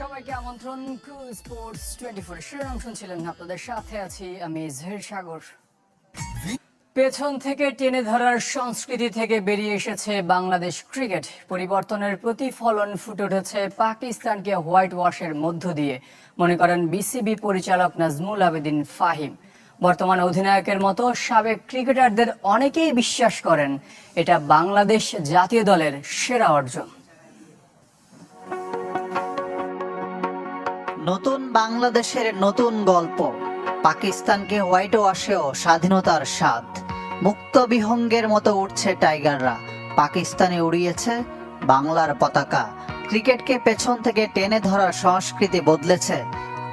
সবাইকে আমন্ত্রণ crew sports twenty four শিরোনাম শুনছিলেন আপনাদের সাথে আছি আমি জহির সাগর। পেছন থেকে টেনে ধরার সংস্কৃতি থেকে বেরিয়ে এসেছে বাংলাদেশ ক্রিকেট। পরিবর্তনের প্রতিফলন ফুটে উঠেছে পাকিস্তানকে হোয়াইট ওয়াশের মধ্য দিয়ে। মনে করেন বিসিবি পরিচালক নাজমুল আবেদিন ফাহিম। বর্তমান অধিনায়কের মতো সাবেক ক্রিকেটারদের অনেকেই বিশ্বাস করেন, এটা বাংলাদেশ জাতীয় দলের সেরা অর্জন। নতুন বাংলাদেশের নতুন গল্প। পাকিস্তানকে হোয়াইট ওয়াশেও স্বাধীনতার স্বাদ। মুক্ত বিহঙ্গের মতো উঠছে টাইগাররা। পাকিস্তানে উড়িয়েছে বাংলার পতাকা। ক্রিকেটকে পেছন থেকে টেনে ধরার সংস্কৃতি বদলেছে।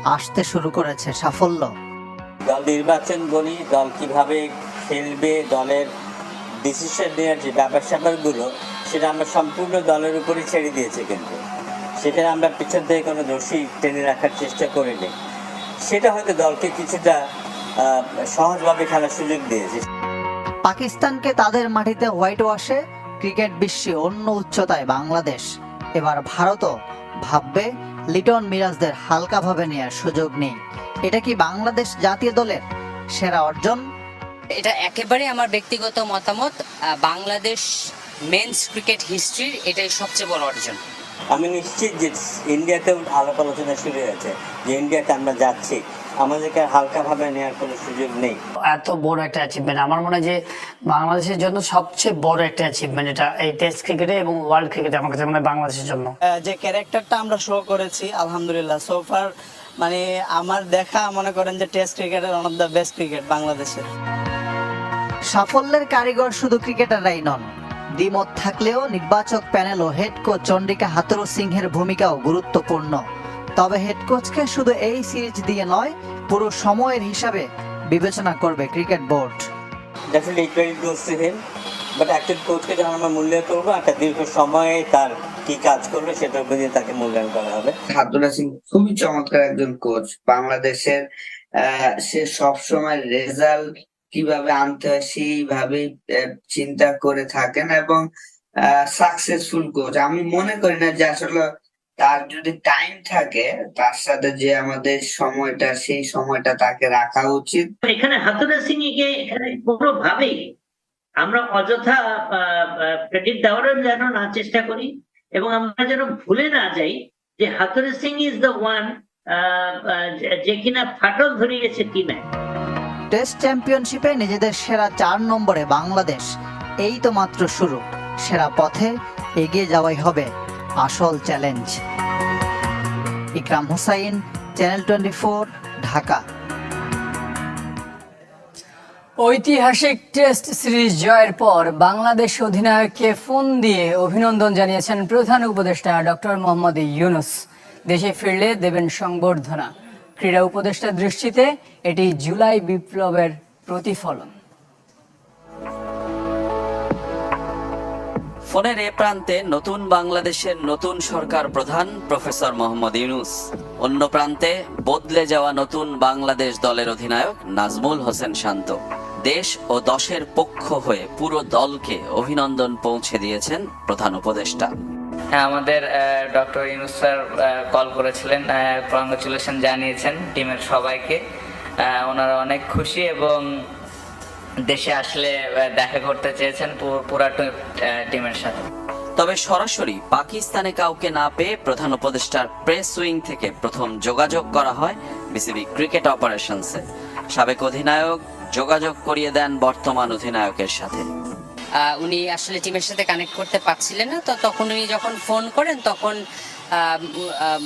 আসতে শুরু করেছে সাফল্য। দল নির্বাচন বলি, দল কীভাবে খেলবে, দলের ডিসিশন নেওয়ার যে ব্যাপার স্যাপারগুলো সেটা আমরা সম্পূর্ণ দলের উপরই ছেড়ে দিয়েছি কিন্তু। সেখানে আমরা পিছন থেকে কোনো দোষী টেনে রাখার চেষ্টা করিনি। সেটা হয়তো দলকে কিছুটা সহজভাবে খেলার সুযোগ দিয়েছে। পাকিস্তানকে তাদের মাটিতে হোয়াইট ওয়াশে ক্রিকেট বিশ্বে অন্য উচ্চতায় বাংলাদেশ। এবার ভারতও ভাববে লিটন মিরাজদের হালকাভাবে নেওয়ার সুযোগ নেই। এটা কি বাংলাদেশ জাতীয় দলের সেরা অর্জন? এটা একেবারে আমার ব্যক্তিগত মতামত বাংলাদেশ মেন্স ক্রিকেট হিস্ট্রির এটাই সবচেয়ে বড় অর্জন। আমি নিশ্চিত যে ইন্ডিয়াতেও আলাপ আলোচনা শুরু হয়েছে যে ইন্ডিয়াতে আমরা যাচ্ছি। আমাদেরকে হালকাভাবে নেওয়ার কোনো সুযোগ নেই। এত বড় একটা অ্যাচিভমেন্ট আমার মনে হয় যে বাংলাদেশের জন্য সবচেয়ে বড় একটা অ্যাচিভমেন্ট এটা এই টেস্ট ক্রিকেটে এবং ওয়ার্ল্ড ক্রিকেটে আমার কাছে মনে হয় বাংলাদেশের জন্য। যে ক্যারেক্টারটা আমরা শো করেছি আলহামদুলিল্লাহ। সোফার মানে আমার দেখা মনে করেন যে টেস্ট ক্রিকেটের one of the best cricket বাংলাদেশের। সাফল্যের কারিগর শুধু ক্রিকেটাররাই নন দ্বিমত থাকলেও নির্বাচক প্যানেল ও হেড কোচ চন্ডিকা হাতুরু সিংহের ভূমিকাও গুরুত্বপূর্ণ। তবে হেড কোচকে শুধু এই সিরিজ দিয়ে নয় পুরো সময়ের হিসাবে বিবেচনা করবে cricket board definitely credit goes to him but একজন কোচকে যখন আমরা মূল্যায়ন করব একটা দীর্ঘ সময়ে তার কি কাজ করবে সেটার উপর দিয়ে তাকে মূল্যায়ন করা হবে। আব্দুল্লাহ সিং খুবই চমৎকার একজন কোচ বাংলাদেশের আহ, সে সবসময় রেজাল্ট কীভাবে আনতে হয় সেইভাবে চিন্তা করে থাকেন এবং সাকসেসফুল কোচ আমি মনে করি না যে আসলে তার যদি টাইম থাকে, তার সাথে যে আমাদের সময়টা, সেই সময়টা তাকে রাখা উচিত। এখানে হাতুরা সিং কে এখানে কোনোভাবেই আমরা অযথা ক্রেডিট দেওয়ারও যেন না চেষ্টা করি এবং আমরা যেন ভুলে না যাই যে Hathuru Singha is the one যে কিনা ফাটল ধরিয়েছে টিমে টেস্ট চ্যাম্পিয়নশিপে নিজেদের সেরা চার নম্বরে বাংলাদেশ। এই তো মাত্র শুরু। সেরা পথে এগিয়ে যাওয়াই হবে আসল challenge. Ikram Hussain, channel twenty Dhaka. ঐতিহাসিক টেস্ট সিরিজ জয়ের পর বাংলাদেশ অধিনায়ককে ফোন দিয়ে অভিনন্দন জানিয়েছেন প্রধান উপদেষ্টা ডক্টর মোহাম্মদ ইউনুস। দেশে ফিরলে দেবেন সংবর্ধনা। ক্রীড়া উপদেষ্টার দৃষ্টিতে এটি জুলাই বিপ্লবের প্রতিফলন। ফোনের এ প্রান্তে নতুন বাংলাদেশের নতুন সরকার প্রধান প্রফেসর মোহাম্মদ ইউনুস। অন্য প্রান্তে বদলে যাওয়া নতুন বাংলাদেশ দলের অধিনায়ক নাজমুল হোসেন শান্ত। দেশ ও দশের পক্ষ হয়ে পুরো দলকে অভিনন্দন পৌঁছে দিয়েছেন প্রধান উপদেষ্টা। আমাদের ডক্টর ইউনুস স্যার কল করেছিলেন কংগ্রেচুলেশন জানিয়েছেন টিমের সবাইকে। ওনারা অনেক খুশি এবং দেশে আসলে দেখা করতে চেয়েছেন পুরা টিমের সাথে। তবে সরাসরি পাকিস্তানে কাউকে না পেয়ে প্রধান উপদেষ্টার প্রেস উইং থেকে প্রথম যোগাযোগ করা হয় বিসিবি ক্রিকেট অপারেশনসে। সাবেক অধিনায়ক যোগাযোগ করিয়ে দেন বর্তমান অধিনায়কের সাথে। উনি আসলে টিমের সাথে কানেক্ট করতে পারছিলেন না তো তখন উনি যখন ফোন করেন তখন আহ, আহ,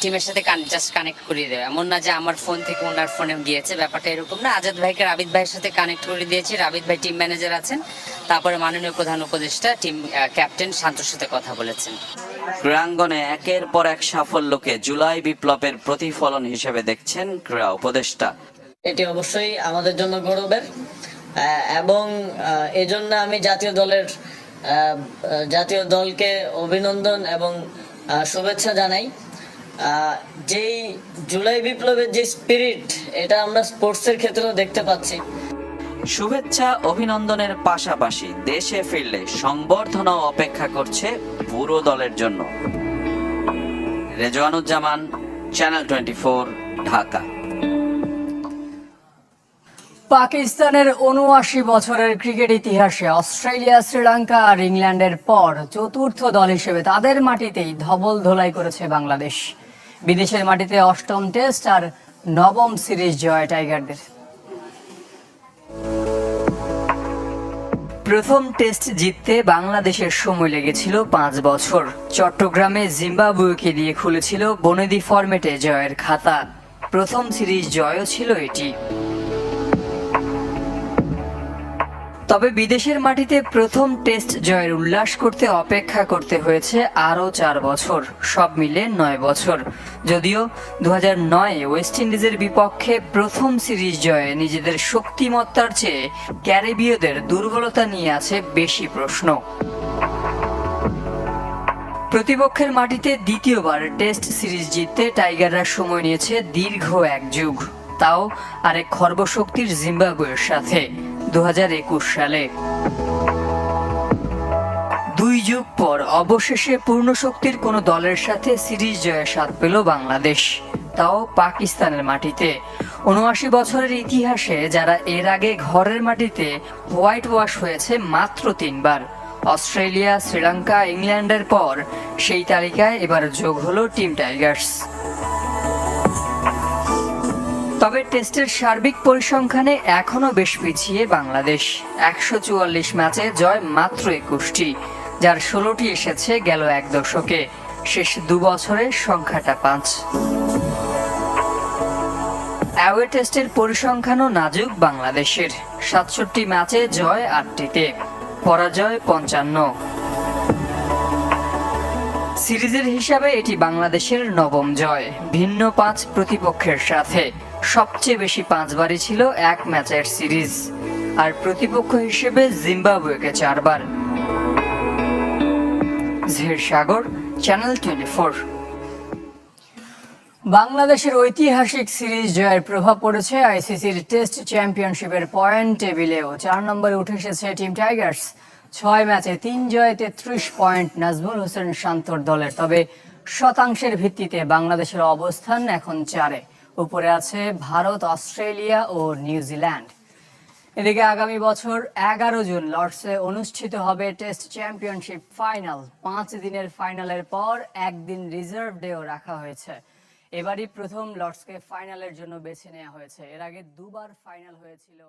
টিমের সাথে জাস্ট কানেক্ট করিয়ে দেবে। এমন না যে আমার ফোন থেকে ওনার ফোনে গিয়েছে ব্যাপারটা এরকম না। আজাদ ভাইকে রাবিদ ভাইয়ের সাথে কানেক্ট করে দিয়েছি। রাবিদ ভাই টিম ম্যানেজার আছেন। তারপরে মাননীয় প্রধান উপদেষ্টা টিম ক্যাপ্টেন শান্তর সাথে কথা বলেছেন। ক্রীড়াঙ্গনে একের পর এক সাফল্যকে জুলাই বিপ্লবের প্রতিফলন হিসেবে দেখছেন ক্রীড়া উপদেষ্টা। এটি অবশ্যই আমাদের জন্য গৌরবের। এবং এজন্য আমি জাতীয় দলের জাতীয় দলকে অভিনন্দন এবং শুভেচ্ছা জানাই। যেই জুলাই বিপ্লবের যে স্পিরিট এটা আমরা স্পোর্টসের ক্ষেত্রেও দেখতে পাচ্ছি। শুভেচ্ছা অভিনন্দনের পাশাপাশি দেশে ফিরলে সংবর্ধনাও অপেক্ষা করছে পুরো দলের জন্য। Rezwanuzzaman channel twenty Dhaka. পাকিস্তানের উনআশি বছরের ক্রিকেট ইতিহাসে অস্ট্রেলিয়া, শ্রীলঙ্কা আর ইংল্যান্ডের পর চতুর্থ দল হিসেবে তাদের মাটিতেই ধবল ধোলাই করেছে বাংলাদেশ। বিদেশের মাটিতে অষ্টম টেস্ট আর নবম সিরিজ জয় টাইগারদের। প্রথম টেস্ট জিততে বাংলাদেশের সময় লেগেছিল পাঁচ বছর। চট্টগ্রামে জিম্বাবুয়েকে দিয়ে খুলেছিল বনেদি ফরম্যাটে জয়ের খাতা। প্রথম সিরিজ জয়ও ছিল এটি। তবে বিদেশের মাটিতে প্রথম টেস্ট জয়ের উল্লাস করতে অপেক্ষা করতে হয়েছে আরও চার বছর। সব মিলে নয় বছর। যদিও দু নয়ে ওয়েস্ট ইন্ডিজের বিপক্ষে প্রথম সিরিজ জয়ে নিজেদের শক্তিমত্তার চেয়ে ক্যারিবীয়দের দুর্বলতা নিয়ে আছে বেশি প্রশ্ন। প্রতিপক্ষের মাটিতে দ্বিতীয়বার টেস্ট সিরিজ জিততে টাইগাররা সময় নিয়েছে দীর্ঘ এক যুগ। তাও আরেক খর্বশক্তির জিম্বাবুয়ের সাথে। দু হাজার একুশ সালে। দুই যুগ পর অবশেষে পূর্ণ শক্তির কোনো দলের সাথে সিরিজ জয়ের স্বাদ পেল বাংলাদেশ। তাও পাকিস্তানের মাটিতে। উনআশি বছরের ইতিহাসে যারা এর আগে ঘরের মাটিতে হোয়াইট ওয়াশ হয়েছে মাত্র তিনবার। অস্ট্রেলিয়া, শ্রীলঙ্কা, ইংল্যান্ডের পর সেই তালিকায় এবার যোগ হলো টিম টাইগার্স। তবে টেস্টের সার্বিক পরিসংখ্যানে এখনও বেশ পিছিয়ে বাংলাদেশ। একশো চুয়াল্লিশ ম্যাচে জয় মাত্র একুশটি, যার ষোলোটি এসেছে গেল এক দশকে। শেষ দু বছরের সংখ্যাটা পাঁচ। অ্যাওয়ে টেস্টের পরিসংখ্যানও নাজুক বাংলাদেশের। সাতষট্টি ম্যাচে জয় আটটিতে, পরাজয় পঞ্চান্ন। সিরিজের হিসাবে এটি বাংলাদেশের নবম জয়, ভিন্ন পাঁচ প্রতিপক্ষের সাথে। সবচেয়ে বেশি পাঁচবারই ছিল এক ম্যাচের সিরিজ, আর প্রতিপক্ষ হিসেবে জিম্বাবুয়েকে চারবার। ঝের সাগর চ্যানেল টোয়েন্টি বাংলাদেশের ঐতিহাসিক সিরিজ জয়ের প্রভাব পড়েছে আইসিসির টেস্ট চ্যাম্পিয়নশিপের পয়েন্ট টেবিলেও। চার নম্বরে উঠে এসেছে টিম টাইগার্স। ছয় ম্যাচে তিন জয়ে তেত্রিশ পয়েন্ট নাজমুল হোসেন শান্তর দলের। তবে শতাংশের ভিত্তিতে বাংলাদেশের অবস্থান এখন চারে। উপরে আছে ভারত, অস্ট্রেলিয়া ও নিউজিল্যান্ড এদিকে আগামী বছর এগারো জুন লর্ডসে অনুষ্ঠিত হবে টেস্ট চ্যাম্পিয়নশিপ ফাইনাল। পাঁচ দিনের ফাইনালের পর একদিন রিজার্ভ ডেও রাখা হয়েছে। এবারই প্রথম লর্ডসকে ফাইনালের জন্য বেছে নেওয়া হয়েছে। এর আগে দুবার ফাইনাল হয়েছিল